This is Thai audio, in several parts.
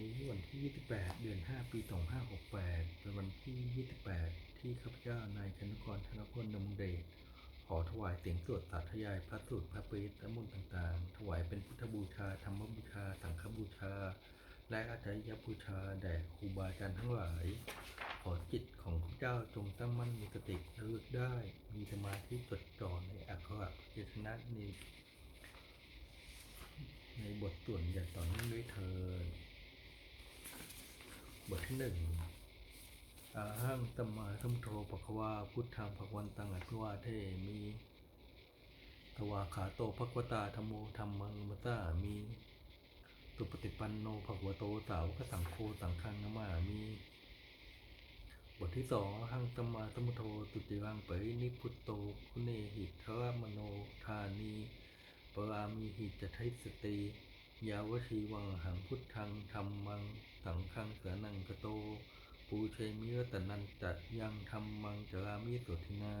นี้วันที่ 28 เดือน 5 ปี 2568 เป็นวันที่ 28 ที่ข้าพเจ้านายชนกรธนพลดำเดชขอถวายเสียงสวดสาธยายพระสูตรพระปริตและมนต์ต่างๆ ถวายเป็นพุทธบูชาธรรมบูชา สังฆบูชา และอาจารยบูชาแด่ครูบาอาจารย์ทั้งหลาย ขอจิตของข้าพเจ้าจงตั้งมั่นมีสติระลึกได้ มีสมาธิจดจ่อในอักขระพยัญชนะนี้ในบทส่วนอย่างต่อเนื่องด้วยเธอ บทที่หนึ่งอาหังตัมมาทัมโทปะควาพุทธังภควันตังอภิวาเทมีทวาขาโตภควตาธรรมโมธรรมังมัตามีตุปฏิปันโนภควโตสาวกสังโฆสังฆังนามามีบทที่สองหังตัมมาทัมโทตุติรังเปรินิพุตโตคุเนหิทรมโนธานีปรามีหิจไทสติ ยาวชีวังหังพุทธังธรรมัง สังฆังเสนังกโต ปูเชมิรตนันจัดยังธรรมังจรามิสุทินา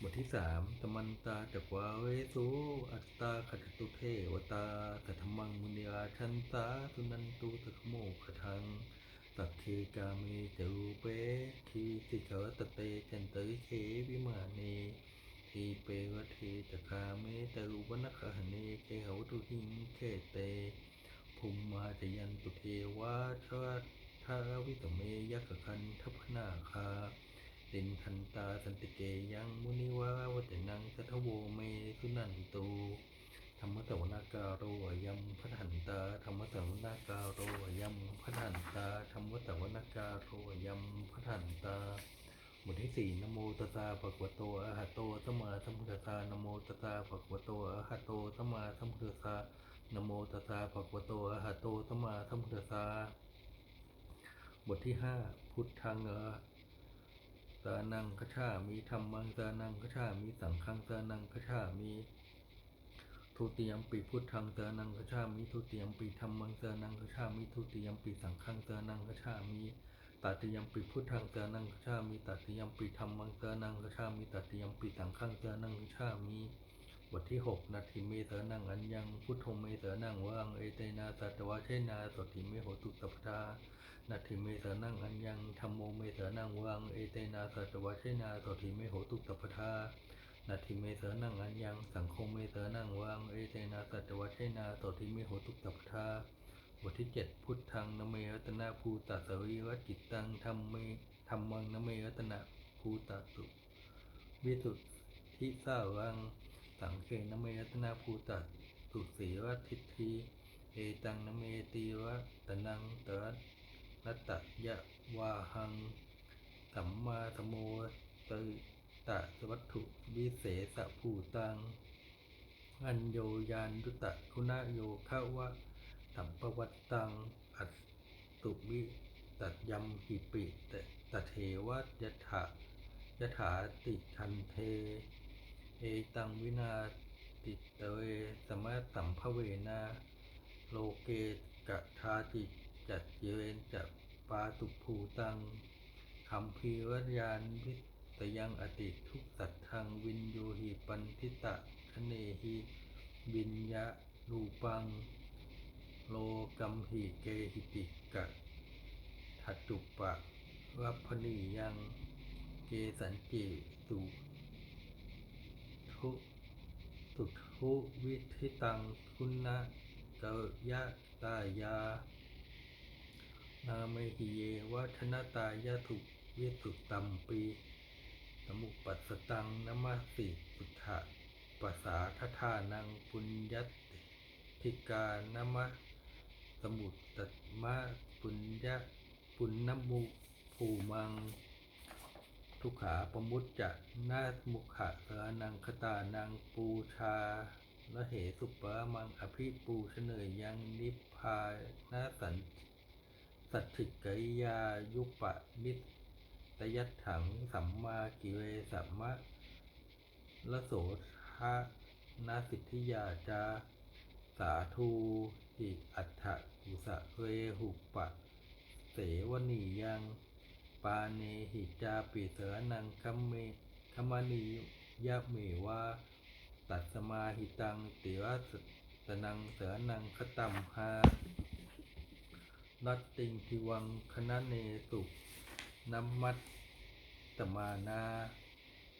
บทที่สามตมันตาจักวาเวสุอัตตาขจตุเทวตาตถมังมุนีราชันตาสุนันตุตะขโมขทังตักเคกาเมจรูเปทีสิกรตเตจันตริเควิมาเน ทีเปวะเทจคาเมตรุวนคหเนเกหวตุหิงเขเตภูมิมาจยันตุเทวาชวัตทาวิตเมยักขันทัพนาคาตินทันตาสันติเกยังมุนิวาวจนังสัทโวเมสุนันตูธรรมตวนาการโรยัมพัทันตาธรรมตวนาการโรยัมพัทันตาธรรมตวนาการโรยัมพัทันตา บทที่สี่นโมตัสสะภะคะวโตอะหะโตสัมมาสัมพุทธัสสะนโมตัสสะภะคะวโตอะหะโตสัมมาสัมพุทธัสสะนโมตัสสะภะคะวโตอะหะโตสัมมาสัมพุทธัสสะบทที่ห้าพุทธังเอสานังคชามีธรรมังสานังคชามีสังฆังสานังคชามีทุติยมปีพุทธังสานังคชามีทุติยมปีธรรมังสานังคชามีทุติยมปีสังฆังสานังคชามี ตัติยมปิพุทธังเตนังชามิตัติยมปิธรรมังเตนังชามิตัติยมปิสังฆังเตนังชามิบทที่หกนาทิเมเตนังอัญญังพุทโธเมเตนังวังเอเตนาสัตวะเชนาสติเมโหตุสัพทานาทิเมเตนังอัญญังธรรมโมเมเตนังวังเอเตนาสัตวะเชนาสติเมโหตุสัพทานาทิเมเตนังอัญญังสังโฆเมเตนังวังเอเตนาสัตวะเชนาสติเมโหตุสัพทา บทที่เจ็ดพุทธังนเมรัตนาภูตัสสวิวจิตตังธรรมเมธรรมังนเมรัตนาภูตัสสุวิสุทธิสาวังสังเกนเมรัตนาภูตัสสุสีวทิฏฐิเอตังนเมตีวะตนังตระนัตตยะวาหังสัมมาสมโมตตะสวัตถุวิเศษภูตัง อัญโยยานุตะคุณโยขาวะ สัมปวัตตังอัตตุวิตัดยมหิปิตตะเทวะยถายถาติทันเท เอตังวินาติเตเวสมะสัมภเวนาโลเกกะทาติจัดเยเวนจะปาตุภูตังคัมภีวรยานวิตยังอติทุกสัตทังวินโยหิปันทิตะคเนหิวินยะรูปัง โลกัมหิเกหิติกะทัตตุปะวัพนียังเกสันเจตุทุตุทุวิธิตังคุณะเกยะตายา นาเมหิเยวัฒนตายาทุวิสุตตัมปีสมุปัสตังนมัสสิสุทธะปัสสาทธานังปุญญติกานมะ สมุตตมะปุญญะปุณณมุภูมัง ทุขาปมุตจะนาตมุขะสานังคตานังปูชาละเหสุปะมังอภิปูชเนยยังนิพพานาสันสัตถิกยยายุปะนิตยัตถังสัมมากิเวสัมมะละโสทะนาสิทธิยาจาสาธุ หิอัฏฐกุสะเวหุปะ เสวนียัง ปาเนหิจาปิเสนังคัมเมคัมมานียะเมวาตัดสมาหิตังติวะสตนังเสนังคตัมหานัตติงทิวังคณะเนสุนัมมัตตมานา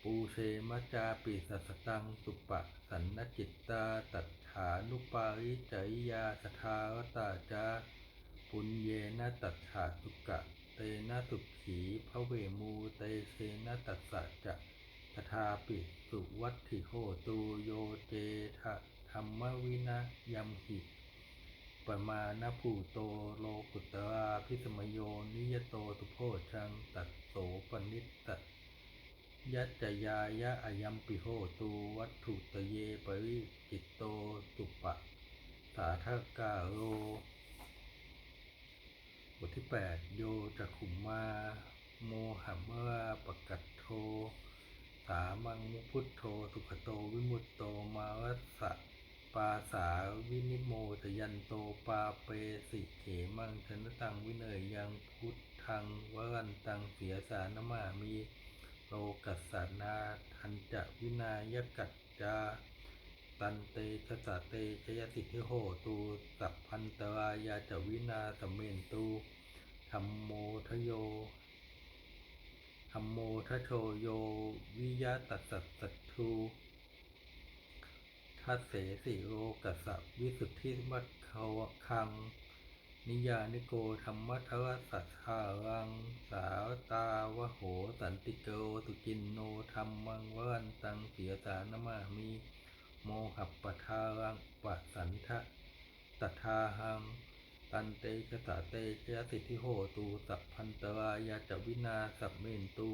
ปูเชมจาปิสัสตังสุปะสันนจิตตาตัฏฐานุปาริจยยาสทาวตาจาปุญเยนะตัฏฐาสุกะ เตนะสุขีพระเวมูเตเชนะตัสสะจะตถาปิสุวัตถิโหตูโยเจทะธรรมวินะยัมหิปมาณภูโตโลกุตราพิสมโยนิยโตตุโพชังตัดโสปนิตต ยัจยายะอายัมปิโหตูวัตถุตเยปริจิตโตสุปะสาทกาโรบทที่ 8 โยจักขุมมา โมหัมราปกัตโท สามังมุพุทโธสุขโตวิมุตโตมาวัสสะปาสาวินิโมตยันโตปาเปสิเขมังชนตังวิเนยยังพุทธังวรันตังเสียสานมามี โลกัสสานาทันจะวินายกัจจาตันเตชะสะเตชยติทิโหตูสัพพันตรายาจวินาสมเมนตูธรรมโมทโยธรรมโมทโชโยวิยะตัสสัตตทูทัสเสสิโรกัสสวิสุทธิมัคขาวคัง นิยานิโกธรรมทวสัทธารัง สาวตาวโหสันติโกสุกินโนธรรมังวันตังเสียสานมามีโมหัปปทารังปะสันทะตัทาหัง ตันเตชะสะเตชะสิทธิโหตูสัพพันตรายาจวินาสัพเมนตู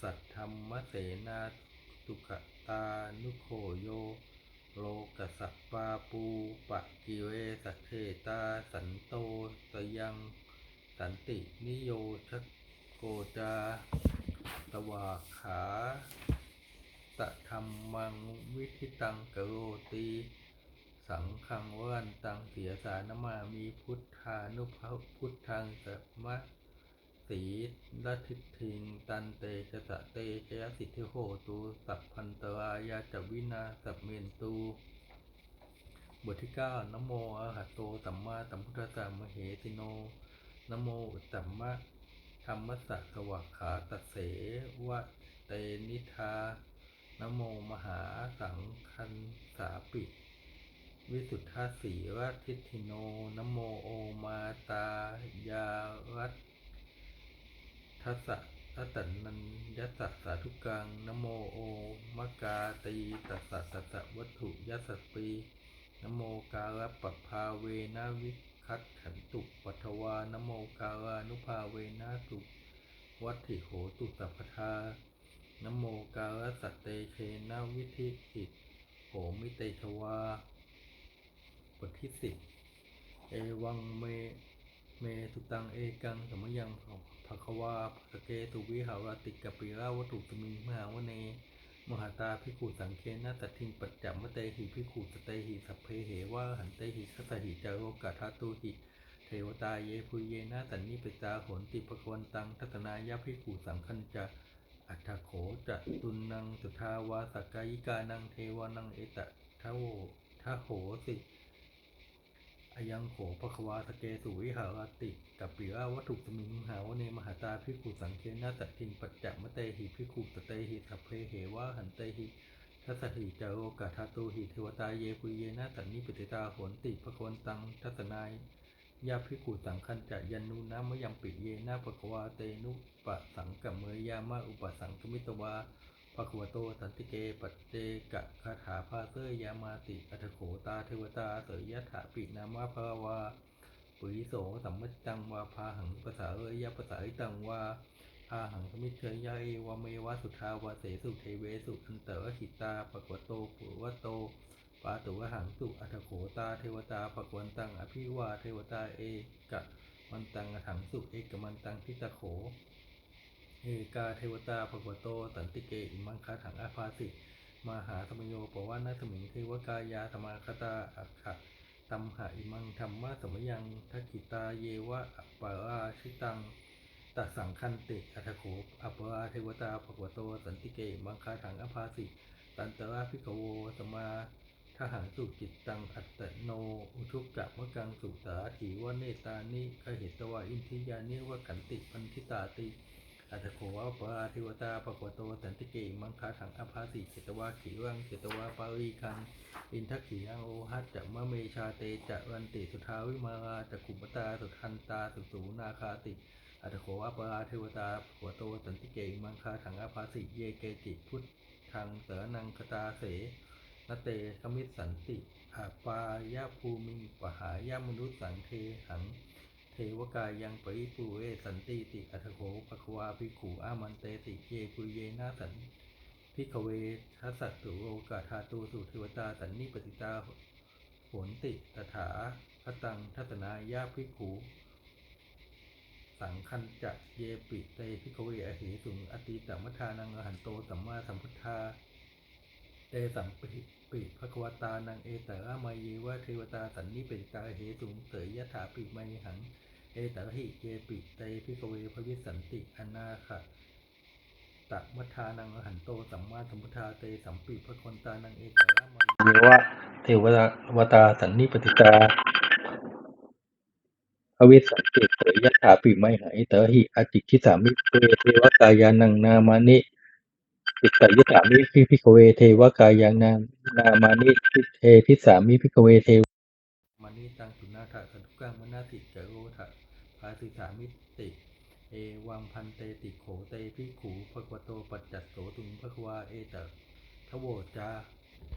สัทธรรมเสนาตุกตานุโคโย โลกัสปาปูปะกิเวสัเทตา สันโตตยัง สันตินิโยชโกจา ตวาขาตะธรรมังวิธิตังกโรตี สังฆังวันตังเสียสานมามีพุทธานุภาพุทธังสัมมะ สีลทิฏฐิงตันเตชะสะเตชยสิทธิโหตูสัพพันตรายาจวินาสัพเมนตูบทที่เก้านโมอะระหะโตสัมมาสัมพุทธัสสะมเหติโนนโมอุตตัมมะธรรมสสะสวักขาตเสวะเตนิทานโมมหาสังคันสาปิ วิสุทธาสีรัทิฏฐิโนนโมโอมาตายารัต ทัสสะทัตตันันยัสสะสาธุกังนโมโอมะกาตีตัสสะตัสสะวัตถุยัสสปีนโมกาลปภาเวนะวิคัตขันตุปัทวานโมกาลานุภาเวนะตุวัตถิโหตุสัพพทานโมกาลสัตเตเชนะวิธิอิโหมิเตชวาบทที่สิบเอวังเมเมตุตังเอกังสมยัง ภควาภะเกตุวิหารติกปิราวัตุสมิงมหาวเน มหาตาพิกุสังเคนะตัดทิงปัจจมเตหิพิกุสเตหิสัพเพเหวะหันเตหิสัสหิจาโรกะทาตุหิเทวตาเยพุเยนะสันนิปตาโหนติปควันตังทัตนายาพิกุสังคัญจะอัฏฐโขจะตุนนังสุทาวาสกายิกานังเทวานังเอตะทะโวทะโหสิ อายังโขภควาสเกสุวิหารติกับปิราวัตถุสมิงหาวเนมหาตาพิกุสังเคนะตัดทิงปัจจมเตหิพิกุสเตหิสัพเพเหวะหันเตหิทัสหิจโรกาทาตุหิเทวตาเยปุเยนะตันนิปติตาโหนติภควนตังทัสนายยาพิกุสังคันจะยันนุนามยัมปิเยนะภควาเตนุปะสังกัมเมยามะอุปสังกมิตวา ภควโตสันติเกปัจเจกะคาถาภาเสยามาติอัตโขตาเทวตาเสยยะถาปินามะภาวาปุริโสสัมมจังวาพาหังภาษาเอยยะภาษาอิตังวาพาหังสมิเชยยะเอวาเมวะสุทาวาเสสุเทเวสุอันเตอหิตาปะกวโตปุวโตปาตุวหังสุอัตโขตาเทวตาปะกวนตังอภิวาเทวตาเอกะมันตังอถังสุเอกมันตังทิตะโข เอกาเทวตาภควโตสันติเกอิมังคาถังอาภาสิมหาธรรมโยปวานาสมิงเทวกายาธรรมาคตาอัคคะตัมหะอิมังธรรมะสมยังทักขิตาเยวะอัปปาราชิตังตัสสังคันติอัตโขอัปปาราเทวตาภควโตสันติเกอิมังคาถังอาภาสิตันตระพิกโวสมาทหารสุจิตตังอัตโน อุทุกกะมะกังสุสาถีวเนตานิกเหตวาอินทิยานิวะขันติพันธิตาติ อัตโขวะปาทิวตาปะกวโตสันติเกมังคาถังอภาสิเจตวาขีวังเจตวาปารีคังอินทักขียังโอหัตจะมะเมชาเตจะวันติสุทาวิมาราจะกุปตาสุทันตาสุสูนาคาติอัตโขวะปาทิวตาปะกวโตสันติเกมังคาถังอภาสิเยเกจิพุทธังเสนังคตาเสนเตขมิสันติอาปายาภูมิปหายามนุษสังเทหัง เทวกายังปริปูเอสันติติอัทโขปะควาภิกขุอามันเตติเยปุเยนาสันพิกเวทัสสัตตุโอกาธาตูสุเทวตาสันนิปติตาโหนติตถาคตังทัตนายาภิกขุสังคันจะเยปิเตพิกเวอหิสุงอติตมัทานังอหันโตสัมมาสัมพุทธา เตสัมปิปิภควตานังเอตระมายีวะเทวตาสันนิเปติตาเหตุงเสยยถาปิมัยหัง เอตระหิเยปิเตพิกเวภวิสันติอนาคตะมัทานังอหันโตสัมมาสัมพุทธาเตสัมปิภควตานังเอตระมายีวะเทวตาวตาสันนิปติตาภวิสันติเสยยถาปิมัยหังเอตระหิอจิคิสามิเวเทวกายานังนามานิ ปิตยิสามิพิพิกเวเทวกายังนานามานิพิเทพิสามิพิกเวเทวมานิตังสุนาถะสันตุกังมนาติเจโรทะภาสิสามิติ เอวังพันเตติโขเตพิขูภควโตปัจจัตโสตุงภควาเอตทโวจา